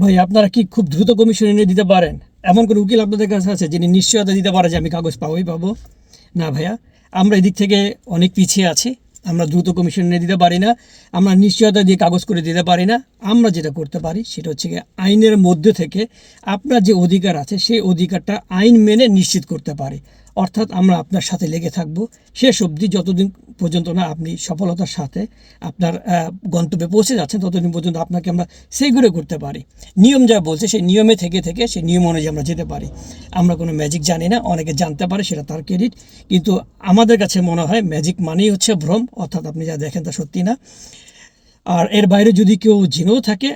ভাই, আপনারা কি খুব দ্রুত কমিশন এনে দিতে পারেন? এমন কোনো উকিল আপনাদের কাছে আছে যিনি নিশ্চয়তা দিতে পারে যে আমি কাগজ পাবোই পাবো? না ভাইয়া, আমরা এদিক থেকে অনেক পিছিয়ে আছি। আমরা দ্রুত কমিশন এনে দিতে পারি না। আমরা নিশ্চয়তা দিয়ে কাগজ করে দিতে পারি না। আমরা যেটা করতে পারি সেটা হচ্ছে গিয়ে আইনের মধ্যে থেকে আপনার যে অধিকার আছে, সেই অধিকারটা আইন মেনে নিশ্চিত করতে পারি। অর্থাৎ আমরা আপনার সাথে লেগে থাকব। শেষ অবধি যতদিন পর্যন্ত না আপনি সফলতার সাথে আপনার গন্তব্যে পৌঁছে যাচ্ছেন, ততদিন পর্যন্ত আপনাকে আমরা সেগুলো করতে পারি। নিয়ম যা বলছে, সেই নিয়মে থেকে থেকে, সেই নিয়ম অনুযায়ী আমরা যেতে পারি। আমরা কোনো ম্যাজিক জানি না, অনেকে জানতে পারে, সেটা তার ক্রেডিট কিন্তু আমাদের কাছে মনে হয় ম্যাজিক মানেই হচ্ছে ভ্রম, অর্থাৎ আপনি যা দেখেন তা সত্যি না। আর এর বাইরে যদি কেউ জেনেও থাকে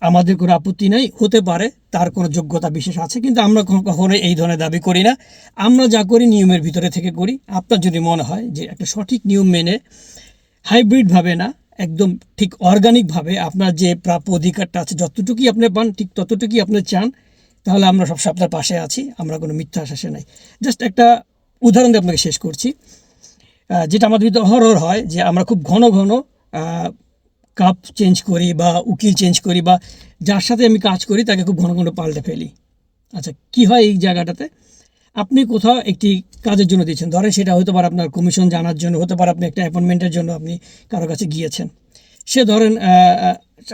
আমাদের কোনো আপত্তি নাই, হতে পারে, তার কোনো যোগ্যতা বিশেষ আছে, কিন্তু আমরা কখনো- এই ধরনের দাবি করি না। আমরা যা করি নিয়মের ভিতরে থেকে করি। আপনার যদি মনে হয় যে একটা সঠিক নিয়ম মেনে হাইব্রিডভাবে না, একদম ঠিক অর্গানিকভাবে আপনার যে প্রাপ্য অধিকারটা আছে, যতটুকুই আপনি পান, ঠিক ততটুকুই আপনি চান, তাহলে আমরা সবসময় আপনার পাশে আছি, আমরা কোনো মিথ্যা আশ্বাসে নাই। জাস্ট একটা উদাহরণ দিয়ে আপনাকে শেষ করছি। যেটা আমাদের ভিতরে অহরহ হয় যে আমরা খুব ঘন ঘন কাপ চেঞ্জ করি বা উকিল চেঞ্জ করি বা যার সাথে আমি কাজ করি, তাকে খুব ঘন ঘন পাল্টে ফেলি। আচ্ছা কি হয় এই জায়গাটাতে? আপনি কোথাও একটি কাজের জন্য দিয়েছেন। ধরেন সেটা হতে পারে আপনার কমিশন জানার জন্য, হতে পারে আপনি একটা অ্যাপয়েন্টমেন্টের জন্য আপনি কারও কাছে গিয়েছেন। সে ধরেন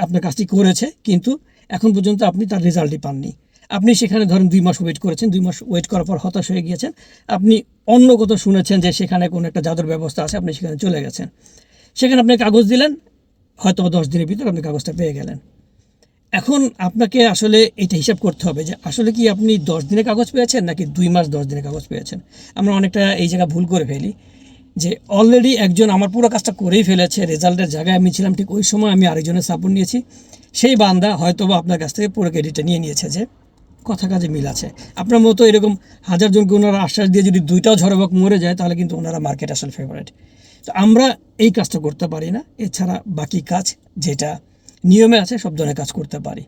আপনার কাজটি করেছে, কিন্তু এখন পর্যন্ত আপনি তার রেজাল্টই পাননি। আপনি সেখানে ধরেন দুই মাস ওয়েট করেছেন, দুই মাস ওয়েট করার পর হতাশ হয়ে গিয়েছেন। আপনি অন্য কোথাও শুনেছেন যে সেখানে কোনো একটা জাদুর ব্যবস্থা আছে, আপনি সেখানে চলে গেছেন। সেখানে আপনি কাগজ দিলেন হয়তো দশ দিনের ভিতরে আপনি কাগজটা পেয়ে গেলেন। এখন আপনাকে আসলে এটা হিসাব করতে হবে যে আসলে কি আপনি দশ দিনে কাগজ পেয়েছেন নাকি দুই মাস দশ দিনে কাগজ পেয়েছেন? আমরা অনেকটা এই জায়গা ভুল করে ফেলি যে অলরেডি একজন আমার পুরো কাজটা করেই ফেলেছে রেজাল্টের জায়গায় আমি ছিলাম, ঠিক ওই সময় আমি আরেকজনের সাপোর্ট নিয়েছি। সেই বান্দা হয়তো বা আপনার কাছ থেকে পুরো ক্রেডিটটা নিয়ে নিয়েছে যে কথা কাজে মিল আছে। আপনার মতো এরকম হাজার জনকে ওনারা আশ্বাস দিয়ে যদি দুইটাও ঝড়বাক মরে যায়, তাহলে কিন্তু ওনারা মার্কেট আসলে ফেভারিট তো আমরা এই কাজটা করতে পারি না। এছাড়া বাকি কাজ যেটা নিয়মে আছে, সব ধরনের কাজ করতে পারি।